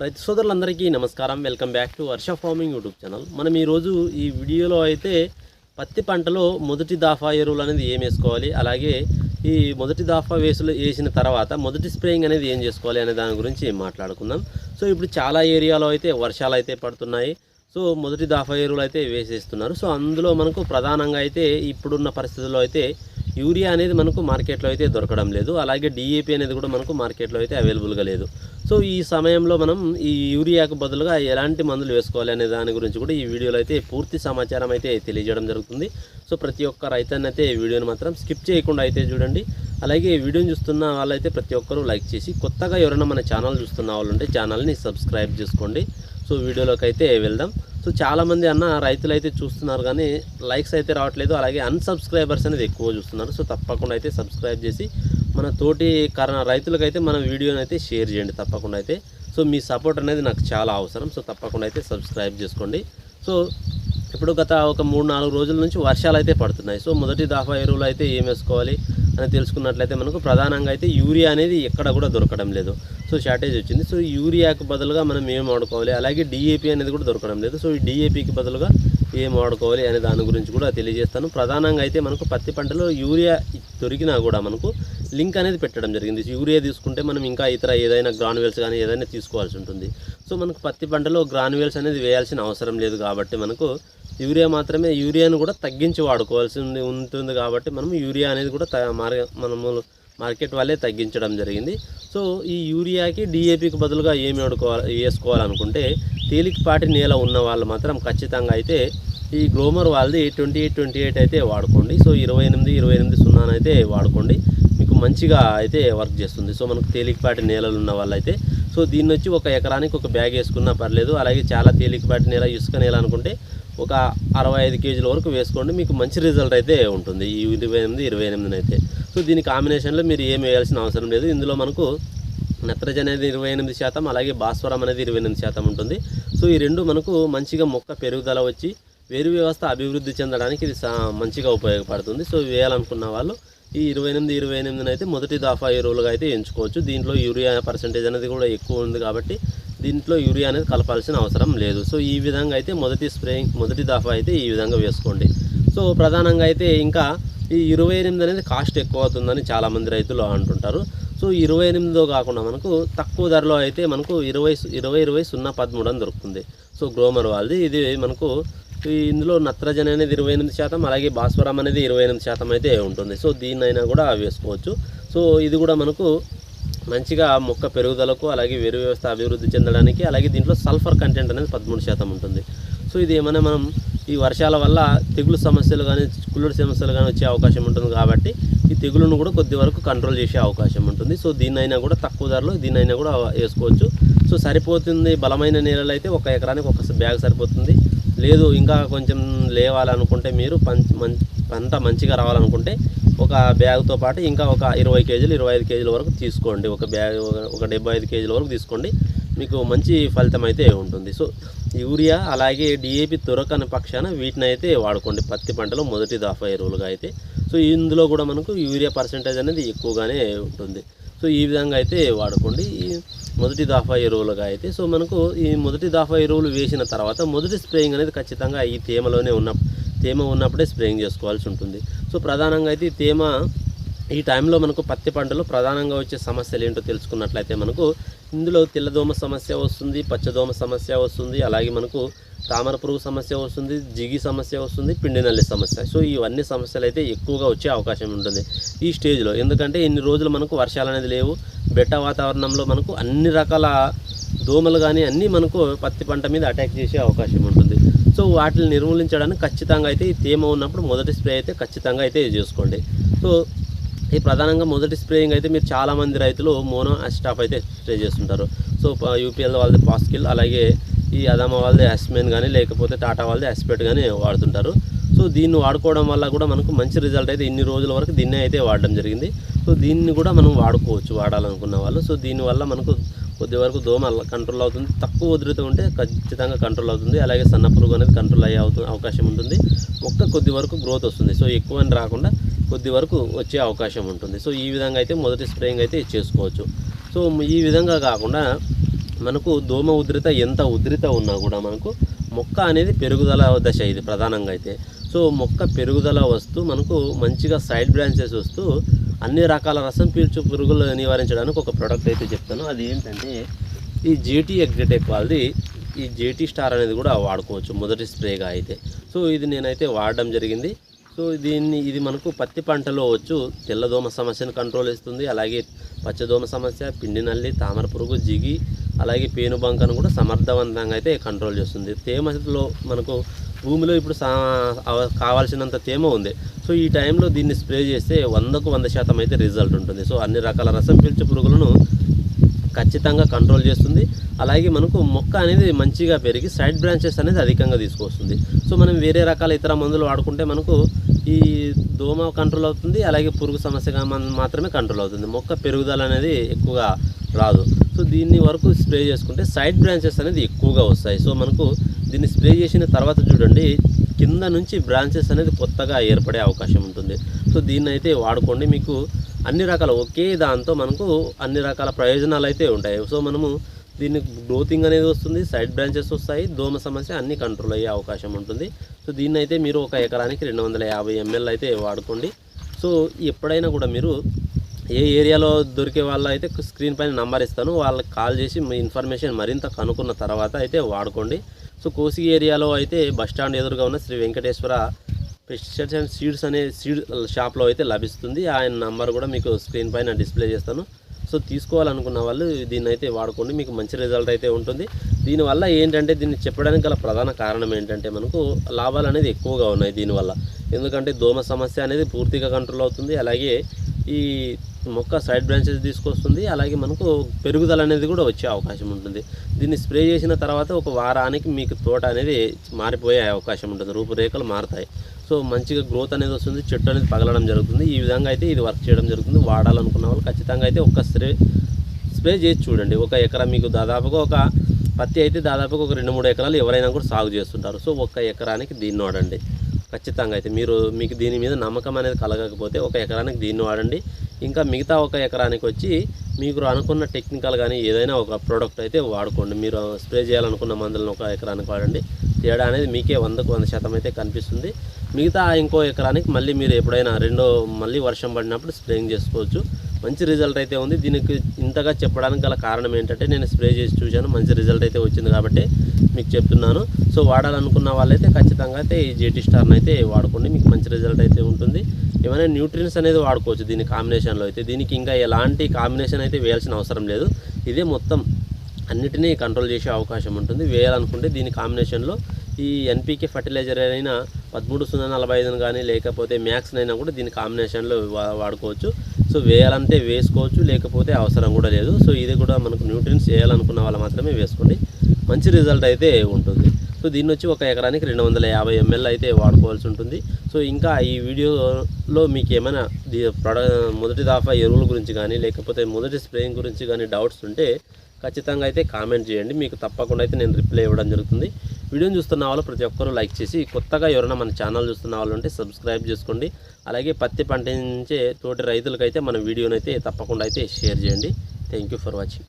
రైతు సోదరులందరికీ నమస్కారం. Welcome back to Varsha farming YouTube channel మనం ఈరోజు ఈ వీడియోలో అయితే పత్తి పంటలో మొదటి దాఫా ఎరువులు అనేది ఏం వేసుకోవాలి? అలాగే ఈ మొదటి దాఫా వేసులు వేసిన తర్వాత మొదటి స్ప్రేయింగ్ అనేది ఏం చేసుకోవాలి అనే దాని గురించి మాట్లాడుకుందాం. సో ఇప్పుడు చాలా ఏరియాలో అయితే వర్షాలు అయితే పడుతున్నాయి. సో మొదటి దాఫా ఎరువులు అయితే వేసేస్తున్నారు. సో అందులో మనకు ప్రధానంగా అయితే ఇప్పుడున్న పరిస్థితుల్లో అయితే యూరియా అనేది మనకు మార్కెట్లో అయితే దొరకడం లేదు. అలాగే డిఏపి అనేది కూడా మనకు మార్కెట్లో అయితే అవైలబుల్గా లేదు. సో ఈ సమయంలో మనం ఈ యూరియాకు బదులుగా ఎలాంటి మందులు వేసుకోవాలి అనే దాని గురించి కూడా ఈ వీడియోలో అయితే పూర్తి సమాచారం అయితే తెలియజేయడం జరుగుతుంది. సో ప్రతి ఒక్క రైతాన్ని అయితే ఈ వీడియోని మాత్రం స్కిప్ చేయకుండా అయితే చూడండి. అలాగే ఈ వీడియోని చూస్తున్న వాళ్ళైతే ప్రతి ఒక్కరూ లైక్ చేసి కొత్తగా ఎవరైనా మన ఛానల్ చూస్తున్న వాళ్ళు ఉంటే ఛానల్ని సబ్స్క్రైబ్ చేసుకోండి. సో వీడియోలోకి అయితే వెళ్దాం. సో చాలామంది అన్న రైతులు అయితే చూస్తున్నారు కానీ లైక్స్ అయితే రావట్లేదు. అలాగే అన్సబ్స్క్రైబర్స్ అనేది ఎక్కువ చూస్తున్నారు. సో తప్పకుండా అయితే సబ్స్క్రైబ్ చేసి మన తోటి కర రైతులకైతే మన వీడియోని అయితే షేర్ చేయండి తప్పకుండా అయితే. సో మీ సపోర్ట్ అనేది నాకు చాలా అవసరం. సో తప్పకుండా అయితే సబ్స్క్రైబ్ చేసుకోండి. సో ఇప్పుడు గత ఒక మూడు నాలుగు రోజుల నుంచి వర్షాలు అయితే పడుతున్నాయి. సో మొదటి దాఫా ఎరువులు అయితే ఏం వేసుకోవాలి అని తెలుసుకున్నట్లయితే మనకు ప్రధానంగా అయితే యూరియా అనేది ఎక్కడ కూడా దొరకడం లేదు. సో షార్టేజ్ వచ్చింది. సో యూరియాకు బదులుగా మనం ఏం వాడుకోవాలి? అలాగే డిఏపి అనేది కూడా దొరకడం లేదు. సో ఈ డిఏపికి బదులుగా ఏం వాడుకోవాలి అనే దాని గురించి కూడా తెలియజేస్తాను. ప్రధానంగా అయితే మనకు పత్తి పంటలో యూరియా దొరికినా కూడా మనకు లింక్ అనేది పెట్టడం జరిగింది. యూరియా తీసుకుంటే మనం ఇంకా ఇతర ఏదైనా గ్రానువెల్స్ కానీ ఏదైనా తీసుకోవాల్సి ఉంటుంది. సో మనకు పత్తి పంటలో గ్రానువెల్స్ అనేది వేయాల్సిన అవసరం లేదు కాబట్టి మనకు యూరియా మాత్రమే యూరియాను కూడా తగ్గించి వాడుకోవాల్సి ఉంది- ఉంటుంది కాబట్టి మనం యూరియా అనేది కూడా త- మార్ మనము మార్కెట్ వాళ్ళే తగ్గించడం జరిగింది. సో ఈ యూరియాకి డిఏపికి బదులుగా ఏమి వాడుకోవాలి వేసుకోవాలనుకుంటే తేలికపాటి నేల ఉన్న వాళ్ళు మాత్రం ఖచ్చితంగా అయితే ఈ గ్రోమర్ వాళ్ళది ట్వంటీ ఎయిట్ ట్వంటీ ఎయిట్ అయితే వాడుకోండి. సో ఇరవై ఎనిమిది ఇరవై ఎనిమిది సున్నానైతే వాడుకోండి. మీకు మంచిగా అయితే వర్క్ చేస్తుంది. సో మనకు తేలికపాటి నేలలు ఉన్న వాళ్ళైతే సో దీన్ని వచ్చి ఒక ఎకరానికి ఒక బ్యాగ్ వేసుకున్నా పర్లేదు. అలాగే చాలా తేలికపాటి నేల ఇసుక నేల అనుకుంటే ఒక అరవై ఐదు కేజీల వరకు వేసుకోండి మీకు మంచి రిజల్ట్ అయితే ఉంటుంది. ఈ ఇరవై ఎనిమిది ఇరవై ఎనిమిదిని అయితే. సో దీని కాంబినేషన్లో మీరు ఏం వేయాల్సిన అవసరం లేదు. ఇందులో మనకు నత్రజని అనేది ఇరవై ఎనిమిది శాతం అలాగే భాస్వరం అనేది ఇరవై ఎనిమిది శాతం ఉంటుంది. సో ఈ రెండు మనకు మంచిగా మొక్క పెరుగుదల వచ్చి వేరు వ్యవస్థ అభివృద్ధి చెందడానికి ఇది సా- మంచిగా ఉపయోగపడుతుంది. సో వేయాలనుకున్న వాళ్ళు ఈ ఇరవై ఎనిమిది ఇరవై ఎనిమిదిని అయితే మొదటి దాఫా ఎరువులుగా అయితే ఎంచుకోవచ్చు. దీంట్లో యూరియా పర్సంటేజ్ అనేది కూడా ఎక్కువ ఉంది కాబట్టి దీంట్లో యూరియా అనేది కలపాల్సిన అవసరం లేదు. సో ఈ విధంగా అయితే మొదటి స్ప్రేయింగ్ మొదటి దఫా అయితే ఈ విధంగా వేసుకోండి. సో ప్రధానంగా అయితే ఇంకా ఈ ఇరవై ఎనిమిది అనేది కాస్ట్ ఎక్కువ అవుతుందని చాలామంది రైతులు అంటుంటారు. సో ఇరవై ఎనిమిదిలో కాకుండా మనకు తక్కువ ధరలో అయితే మనకు ఇరవై ఇరవై ఇరవై సున్నా పదమూడు అని దొరుకుతుంది. సో గ్రోమర్ వాళ్ళది. ఇది మనకు ఇందులో నత్రజని అనేది ఇరవై ఎనిమిది శాతం అలాగే భాస్వరం అనేది ఇరవై ఎనిమిది శాతం అయితే ఉంటుంది. సో దీన్నైనా కూడా వేసుకోవచ్చు. సో ఇది కూడా మనకు మంచిగా మొక్క పెరుగుదలకు అలాగే వేరు వ్యవస్థ అభివృద్ధి చెందడానికి అలాగే దీంట్లో సల్ఫర్ కంటెంట్ అనేది పదమూడు శాతం ఉంటుంది. సో ఇది ఏమైనా మనం ఈ వర్షాల వల్ల తెగులు సమస్యలు కానీ కుళ్ళుడు సమస్యలు కానీ వచ్చే అవకాశం ఉంటుంది కాబట్టి ఈ తెగులును కూడా కొద్ది వరకు కంట్రోల్ చేసే అవకాశం ఉంటుంది. సో దీన్నైనా కూడా తక్కువ ధరలో దీన్నైనా కూడా వేసుకోవచ్చు. సో సరిపోతుంది బలమైన నేలలు అయితే ఒక ఎకరానికి ఒక బ్యాగ్ సరిపోతుంది. లేదు ఇంకా కొంచెం లేవాలనుకుంటే మీరు పంచ మం పంట మంచిగా రావాలనుకుంటే ఒక బ్యాగ్తో పాటు ఇంకా ఒక ఇరవై కేజీలు ఇరవై ఐదు కేజీల వరకు తీసుకోండి. ఒక బ్యాగ్ ఒక- డెబ్బై ఐదు కేజీల వరకు తీసుకోండి. మీకు మంచి ఫలితం అయితే ఉంటుంది. సో యూరియా అలాగే డిఏపి దొరకని పక్షాన వీటిని అయితే వాడుకోండి. పత్తి పంటలో మొదటి దాఫా ఎరువులుగా అయితే. సో ఇందులో కూడా మనకు యూరియా పర్సంటేజ్ అనేది ఎక్కువగానే ఉంటుంది. సో ఈ విధంగా అయితే వాడుకోండి. ఈ మొదటి దాఫా ఎరువులుగా అయితే. సో మనకు ఈ మొదటి దాఫా ఎరువులు వేసిన తర్వాత మొదటి స్ప్రేయింగ్ అనేది ఖచ్చితంగా ఈ తేమలోనే ఉన్న తేమ ఉన్నప్పుడే స్ప్రేయింగ్ చేసుకోవాల్సి ఉంటుంది. సో ప్రధానంగా అయితే తేమ ఈ టైంలో మనకు పత్తి పంటలో ప్రధానంగా వచ్చే సమస్యలు ఏంటో తెలుసుకున్నట్లయితే మనకు ఇందులో తెల్లదోమ సమస్య వస్తుంది పచ్చదోమ సమస్య వస్తుంది అలాగే మనకు తామర పురుగు సమస్య వస్తుంది జిగి సమస్య వస్తుంది పిండి నల్లి సమస్య. సో ఇవన్నీ సమస్యలు అయితే ఎక్కువగా వచ్చే అవకాశం ఉంటుంది ఈ స్టేజ్లో. ఎందుకంటే ఇన్ని రోజులు మనకు వర్షాలు అనేది లేవు. బెట్ట వాతావరణంలో మనకు అన్ని రకాల దోమలు కానీ అన్నీ మనకు పత్తి పంట మీద అటాక్ చేసే అవకాశం ఉంటుంది. సో వాటిని నిర్మూలించడానికి ఖచ్చితంగా అయితే ఈ తేమ ఉన్నప్పుడు మొదటి స్ప్రే అయితే ఖచ్చితంగా అయితే చేసుకోండి. సో ఈ ప్రధానంగా మొదటి స్ప్రేయింగ్ అయితే మీరు చాలామంది రైతులు మోనో అస్టాఫ్ అయితే స్ప్రే చేస్తుంటారు. సో యూపీఎల్ వాళ్ళది పాస్కిల్ అలాగే ఈ అదామా వాళ్ళది అస్మెన్ కానీ లేకపోతే టాటా వాళ్ళది అస్పెట్ కానీ వాడుతుంటారు. సో దీన్ని వాడుకోవడం వల్ల కూడా మనకు మంచి రిజల్ట్ అయితే ఇన్ని రోజుల వరకు దీన్నే అయితే వాడడం జరిగింది. సో దీన్ని కూడా మనం వాడుకోవచ్చు వాడాలనుకున్న వాళ్ళు. సో దీనివల్ల మనకు కొద్ది వరకు దోమ కంట్రోల్ అవుతుంది. తక్కువ ఉధృత ఉంటే ఖచ్చితంగా కంట్రోల్ అవుతుంది. అలాగే సన్న పురుగు అనేది కంట్రోల్ అయ్యే అవుతు అవకాశం ఉంటుంది. మొక్క కొద్ది వరకు గ్రోత్ వస్తుంది. సో ఎక్కువ అని రాకుండా కొద్ది వరకు వచ్చే అవకాశం ఉంటుంది. సో ఈ విధంగా అయితే మొదటి స్ప్రేయింగ్ అయితే చేసుకోవచ్చు. సో ఈ విధంగా కాకుండా మనకు దోమ ఉధృత ఎంత ఉధృత ఉన్నా కూడా మనకు మొక్క అనేది పెరుగుదల దశ ఇది ప్రధానంగా అయితే. సో మొక్క పెరుగుదల వస్తూ మనకు మంచిగా సైడ్ బ్రాంచెస్ వస్తూ అన్ని రకాల రసం పీల్చు పురుగులు నివారించడానికి ఒక ప్రోడక్ట్ అయితే చెప్తాను. అది ఏంటంటే ఈ జేటీ ఎగ్జెటెక్ వాళ్ళది ఈ జేటీ స్టార్ అనేది కూడా వాడుకోవచ్చు మొదటి స్ప్రేగా అయితే. సో ఇది నేనైతే వాడడం జరిగింది. సో దీన్ని ఇది మనకు పత్తి పంటలో వచ్చు తెల్లదోమ సమస్యను కంట్రోల్ ఇస్తుంది అలాగే పచ్చదోమ సమస్య పిండి నల్లి తామర పురుగు జిగి అలాగే పేను బంకను కూడా సమర్థవంతంగా అయితే కంట్రోల్ చేస్తుంది. తేమలో మనకు భూమిలో ఇప్పుడు సా కావాల్సినంత తేమ ఉంది. సో ఈ టైంలో దీన్ని స్ప్రే చేస్తే వందకు వంద శాతం అయితే రిజల్ట్ ఉంటుంది. సో అన్ని రకాల రసం పీల్చే పురుగులను ఖచ్చితంగా కంట్రోల్ చేస్తుంది. అలాగే మనకు మొక్క అనేది మంచిగా పెరిగి సైడ్ బ్రాంచెస్ అనేది అధికంగా తీసుకొస్తుంది. సో మనం వేరే రకాల ఇతర మందులు వాడుకుంటే మనకు ఈ దోమ కంట్రోల్ అవుతుంది. అలాగే పురుగు సమస్యగా మన- మాత్రమే కంట్రోల్ అవుతుంది. మొక్క పెరుగుదల అనేది ఎక్కువగా రాదు. సో దీన్ని వరకు స్ప్రే చేసుకుంటే సైడ్ బ్రాంచెస్ అనేది ఎక్కువగా వస్తాయి. సో మనకు దీన్ని స్ప్రే చేసిన తర్వాత చూడండి కింద నుంచి బ్రాంచెస్ అనేది కొత్తగా ఏర్పడే అవకాశం ఉంటుంది. సో దీన్ని అయితే వాడుకోండి. మీకు అన్ని రకాల ఒకే దాంతో మనకు అన్ని రకాల ప్రయోజనాలు అయితే ఉంటాయి. సో మనము దీన్ని గ్రోతింగ్ అనేది వస్తుంది సైడ్ బ్రాంచెస్ వస్తాయి దోమ సమస్య అన్నీ కంట్రోల్ అయ్యే అవకాశం ఉంటుంది. సో దీన్ని అయితే మీరు ఒక ఎకరానికి రెండు వందల యాభై ఎంఎల్ అయితే వాడుకోండి. సో ఎప్పుడైనా కూడా మీరు ఏ ఏరియాలో దొరికే వాళ్ళు అయితే స్క్రీన్ పైన నంబర్ ఇస్తాను. వాళ్ళకి కాల్ చేసి మీ ఇన్ఫర్మేషన్ మరింత కనుక్కున్న తర్వాత అయితే వాడుకోండి. సో కోసి ఏరియాలో అయితే బస్ స్టాండ్ ఎదురుగా ఉన్న Sri Venkateswara pesticides and seeds అనే సీడ్ షాప్లో అయితే లభిస్తుంది. ఆయన నంబర్ కూడా మీకు స్క్రీన్ పైన డిస్ప్లే చేస్తాను. సో తీసుకోవాలనుకున్న వాళ్ళు దీన్ని అయితే వాడుకోండి. మీకు మంచి రిజల్ట్ అయితే ఉంటుంది. దీనివల్ల ఏంటంటే దీన్ని చెప్పడానికి గల ప్రధాన కారణం ఏంటంటే మనకు లాభాలు అనేది ఎక్కువగా ఉన్నాయి దీనివల్ల. ఎందుకంటే దోమ సమస్య అనేది పూర్తిగా కంట్రోల్ అవుతుంది. అలాగే ఈ మొక్క సైడ్ బ్రాంచెస్ తీసుకొస్తుంది. అలాగే మనకు పెరుగుదల అనేది కూడా వచ్చే అవకాశం ఉంటుంది. దీన్ని స్ప్రే చేసిన తర్వాత ఒక వారానికి మీకు తోట అనేది మారిపోయే అవకాశం ఉంటుంది. రూపురేఖలు మారుతాయి. సో మంచిగా గ్రోత్ అనేది వస్తుంది. చెట్టు అనేది పగలడం జరుగుతుంది. ఈ విధంగా అయితే ఇది వర్క్ చేయడం జరుగుతుంది. వాడాలనుకున్న వాళ్ళు ఖచ్చితంగా అయితే ఒక్క స్ప్రే స్ప్రే చేసి చూడండి. ఒక ఎకరా మీకు దాదాపుగా ఒక పత్తి అయితే దాదాపుగా ఒక రెండు మూడు ఎకరాలు ఎవరైనా కూడా సాగు చేస్తుంటారు. సో ఒక్క ఎకరానికి దీన్ని వాడండి. ఖచ్చితంగా అయితే మీరు మీకు దీని మీద నమ్మకం అనేది కలగకపోతే ఒక ఎకరానికి దీన్ని వాడండి. ఇంకా మిగతా ఒక ఎకరానికి వచ్చి మీకు అనుకున్న టెక్నికల్ కానీ ఏదైనా ఒక ప్రోడక్ట్ అయితే వాడుకోండి. మీరు స్ప్రే చేయాలనుకున్న మందులను ఒక ఎకరానికి వాడండి. తేడా అనేది మీకే వందకు వంద శాతం అయితే కనిపిస్తుంది. మిగతా ఇంకో ఎకరానికి మళ్ళీ మీరు ఎప్పుడైనా రెండో మళ్ళీ వర్షం పడినప్పుడు స్ప్రేయింగ్ చేసుకోవచ్చు. మంచి రిజల్ట్ అయితే ఉంది. దీనికి ఇంతగా చెప్పడానికి గల కారణం ఏంటంటే నేను స్ప్రే చేసి చూశాను. మంచి రిజల్ట్ అయితే వచ్చింది కాబట్టి మీకు చెప్తున్నాను. సో వాడాలనుకున్న వాళ్ళైతే ఖచ్చితంగా అయితే ఈ జేటీ స్టార్ని అయితే వాడుకోండి. మీకు మంచి రిజల్ట్ అయితే ఉంటుంది. ఏమైనా న్యూట్రియన్స్ అనేది వాడుకోవచ్చు దీని కాంబినేషన్లో అయితే. దీనికి ఇంకా ఎలాంటి కాంబినేషన్ అయితే వేయాల్సిన అవసరం లేదు. ఇదే మొత్తం అన్నిటినీ కంట్రోల్ చేసే అవకాశం ఉంటుంది. వేయాలనుకుంటే దీని కాంబినేషన్లో ఈ ఎన్పీకే ఫర్టిలైజర్ అయినా పదమూడు సున్నా నలభై ఐదును కానీ లేకపోతే మ్యాక్స్ అయినా కూడా దీని కాంబినేషన్లో వా- వాడుకోవచ్చు. సో వేయాలంటే వేసుకోవచ్చు లేకపోతే అవసరం కూడా లేదు. సో ఇది కూడా మనకు న్యూట్రియన్స్ వేయాలనుకున్న వాళ్ళు మాత్రమే వేసుకోండి. మంచి రిజల్ట్ అయితే ఉంటుంది. సో దీన్ని వచ్చి ఒక ఎకరానికి రెండు వందల యాభై ఎంఎల్ అయితే వాడుకోవాల్సి ఉంటుంది. సో ఇంకా ఈ వీడియోలో మీకు ఏమైనా దీ- ప్రొడ మొదటి దాఫా ఎరువుల గురించి కానీ లేకపోతే మొదటి స్ప్రేయింగ్ గురించి కానీ డౌట్స్ ఉంటే ఖచ్చితంగా అయితే కామెంట్ చేయండి. మీకు తప్పకుండా అయితే నేను రిప్లై ఇవ్వడం జరుగుతుంది. వీడియోని చూస్తున్న వాళ్ళు ప్రతి ఒక్కరూ లైక్ చేసి కొత్తగా ఎవరైనా మన ఛానల్ చూస్తున్న వాళ్ళు ఉంటే సబ్స్క్రైబ్ చేసుకోండి. అలాగే పత్తి పండించే తోటి రైతులకైతే మన వీడియోనైతే తప్పకుండా అయితే షేర్ చేయండి. Thank you for watching